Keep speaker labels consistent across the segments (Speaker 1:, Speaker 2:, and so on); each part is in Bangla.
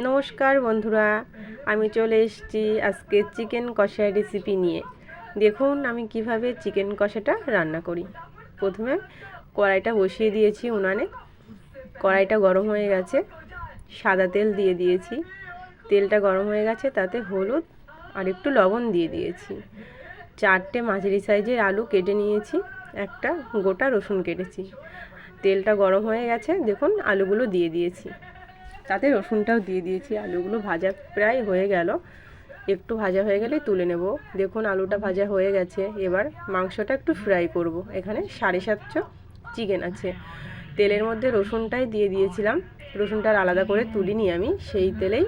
Speaker 1: নমস্কার বন্ধুরা, আমি চলে এসেছি আজকে চিকেন কষা রেসিপি নিয়ে। দেখুন আমি কীভাবে চিকেন কষাটা রান্না করি। প্রথমে কড়াইটা বসিয়ে দিয়েছি উনানে। কড়াইটা গরম হয়ে গেছে, সাদা তেল দিয়ে দিয়েছি। তেলটা গরম হয়ে গেছে, তাতে হলুদ আর একটু লবণ দিয়ে দিয়েছি। চারটে মাঝারি সাইজের আলু কেটে নিয়েছি, একটা গোটা রসুন কেটেছি। তেলটা গরম হয়ে গেছে, দেখুন আলুগুলো দিয়ে দিয়েছি। তাতে রসুনটাও দিয়ে দিয়েছি, আলুগুলো ভাজা প্রায় হয়ে গেল। একটু ভাজা হয়ে গেলে তুলে নেব। দেখুন আলুটা ভাজা হয়ে গেছে, এবার মাংসটা একটু ফ্রাই করব। এখানে সাড়ে সাতশো চিকেন আছে। তেলের মধ্যে রসুনটাই দিয়ে দিয়েছিলাম। রসুনটা আলাদা করে তুলিনি আমি, সেই তেলেই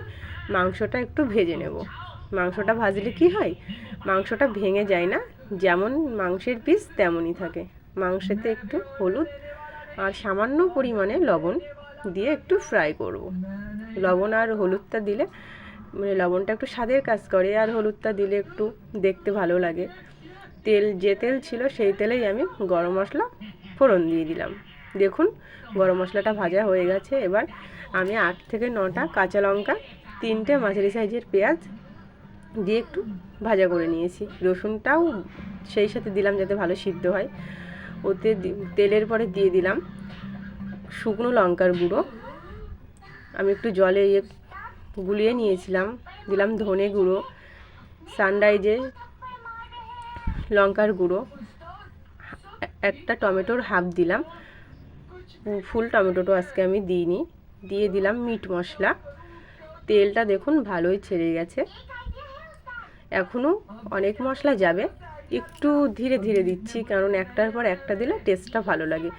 Speaker 1: মাংসটা একটু ভেজে নেব। মাংসটা ভাজলে কি হয়? মাংসটা ভেঙে যায় না, যেমন মাংসের পিস তেমনই থাকে। মাংসেতে একটু হলুদ আর সামান্য পরিমাণে লবণ দিয়ে একটু ফ্রাই করব। লবণ আর হলুদটা দিলে মানে লবণটা একটু স্বাদের কাজ করে, আর হলুদটা দিলে একটু দেখতে ভালো লাগে। তেল, যে তেল ছিল সেই তেলেই আমি গরম মশলা ফোড়ন দিয়ে দিলাম। দেখুন, গরম মশলাটা ভাজা হয়ে গেছে। এবার আমি আট থেকে নটা কাঁচা লঙ্কা, তিনটে মাঝারি সাইজের পেঁয়াজ দিয়ে একটু ভাজা করে নিয়েছি। রসুনটাও সেই সাথে দিলাম যাতে ভালো সিদ্ধ হয়। ওতে তেলের পরে দিয়ে দিলাম শুকনো লঙ্কার গুঁড়ো। আমি একটু জলে ইয়ে গুলিয়ে নিয়েছিলাম, দিলাম ধনে গুঁড়ো সানরাইজে লঙ্কার গুঁড়ো, একটা টমেটোর হাফ দিলাম। ফুল টমেটোটা আজকে আমি দিইনি, দিয়ে দিলাম মিট মশলা। তেলটা দেখুন ভালোই ছেড়ে গেছে। এখনও অনেক মশলা যাবে। একটু ধীরে ধীরে দিচ্ছি, কারণ একটার পর একটা দিলে টেস্টটা ভালো লাগে।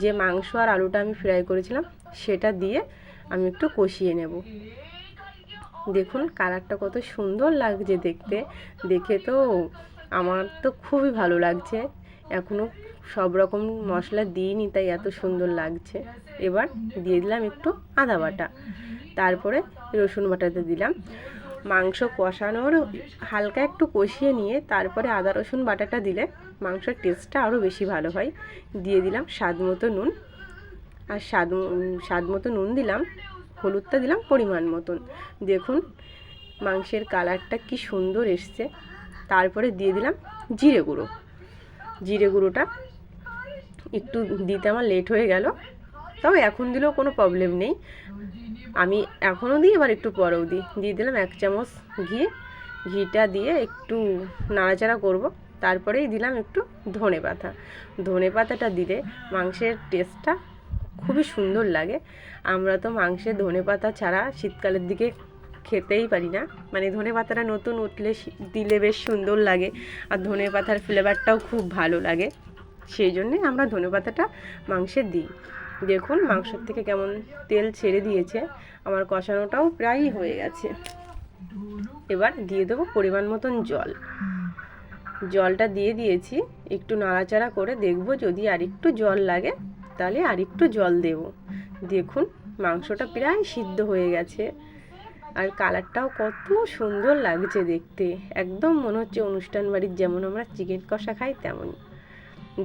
Speaker 1: যে মাংস আর আলুটা আমি ফ্রাই করেছিলাম, সেটা দিয়ে আমি একটু কষিয়ে নেব। দেখুন কালারটা কত সুন্দর লাগছে দেখতে। দেখে তো আমার তো খুবই ভালো লাগছে। এখনও সব রকম মশলা দিইনি, তাই এত সুন্দর লাগছে। এবার দিয়ে দিলাম একটু আদা বাটা। তারপরে রসুন বাটাতে দিলাম। মাংস কষানোর হালকা একটু কষিয়ে নিয়ে তারপরে আদা, রসুন, বাটাটা দিলে মাংসের টেস্টটা আরও বেশি ভালো হয়। দিয়ে দিলাম স্বাদ মতো নুন। আর স্বাদ স্বাদ মতো নুন দিলাম, হলুদটা দিলাম পরিমাণ মতন। দেখুন, মাংসের কালারটা কি সুন্দর এসছে। তারপরে দিয়ে দিলাম জিরে গুঁড়ো। জিরে গুঁড়োটা একটু দিতে আমার লেট হয়ে গেল। তবে এখন দিলেও কোনো প্রবলেম নেই। আমি এখনও দিই, এবার একটু পরেও দিই। দিয়ে দিলাম এক চামচ ঘি। ঘিটা দিয়ে একটু নাড়াচাড়া করব। তারপরেই দিলাম একটু ধনে পাতা। ধনে পাতাটা দিলে মাংসের টেস্টটা খুবই সুন্দর লাগে। আমরা তো মাংসে ধনে পাতা ছাড়া শীতকালের দিকে খেতেই পারি না। মানে ধনে পাতাটা নতুন উঠলে দিলে বেশ সুন্দর লাগে। আর ধনে পাতার ফ্লেভারটাও খুব ভালো লাগে। সেই জন্যে আমরা ধনে পাতাটা মাংসে দিই। দেখুন মাংসের থেকে কেমন তেল ছেড়ে দিয়েছে। আমার কষানোটাও প্রায়ই হয়ে গেছে। এবার দিয়ে দেবো পরিমাণ মতন জল। জলটা দিয়ে দিয়েছি। একটু নাড়াচাড়া করে দেখব যদি আর একটু জল লাগে, তাহলে আর একটু জল দেব। দেখুন মাংসটা প্রায় সিদ্ধ হয়ে গেছে। আর কালারটাও কত সুন্দর লাগছে দেখতে। একদম মনে হচ্ছে অনুষ্ঠান বাড়ির যেমন আমরা চিকেন কষা খাই তেমনই।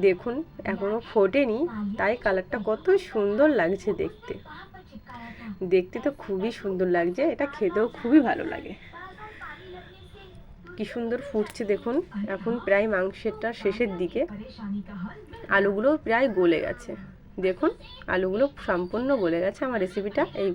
Speaker 1: দেখুন এখনও ফোটেনি, তাই কালারটা কত সুন্দর লাগছে দেখতে। দেখতে তো খুবই সুন্দর লাগছে, এটা খেতেও খুবই ভালো লাগে। কি সুন্দর ফুটছে দেখুন, এখন প্রায় মাংসেরটা শেষের দিকে। আলুগুলো প্রায় গলে গেছে। দেখুন, আলুগুলো সম্পূর্ণ গলে গেছে, আমার রেসিপিটা এই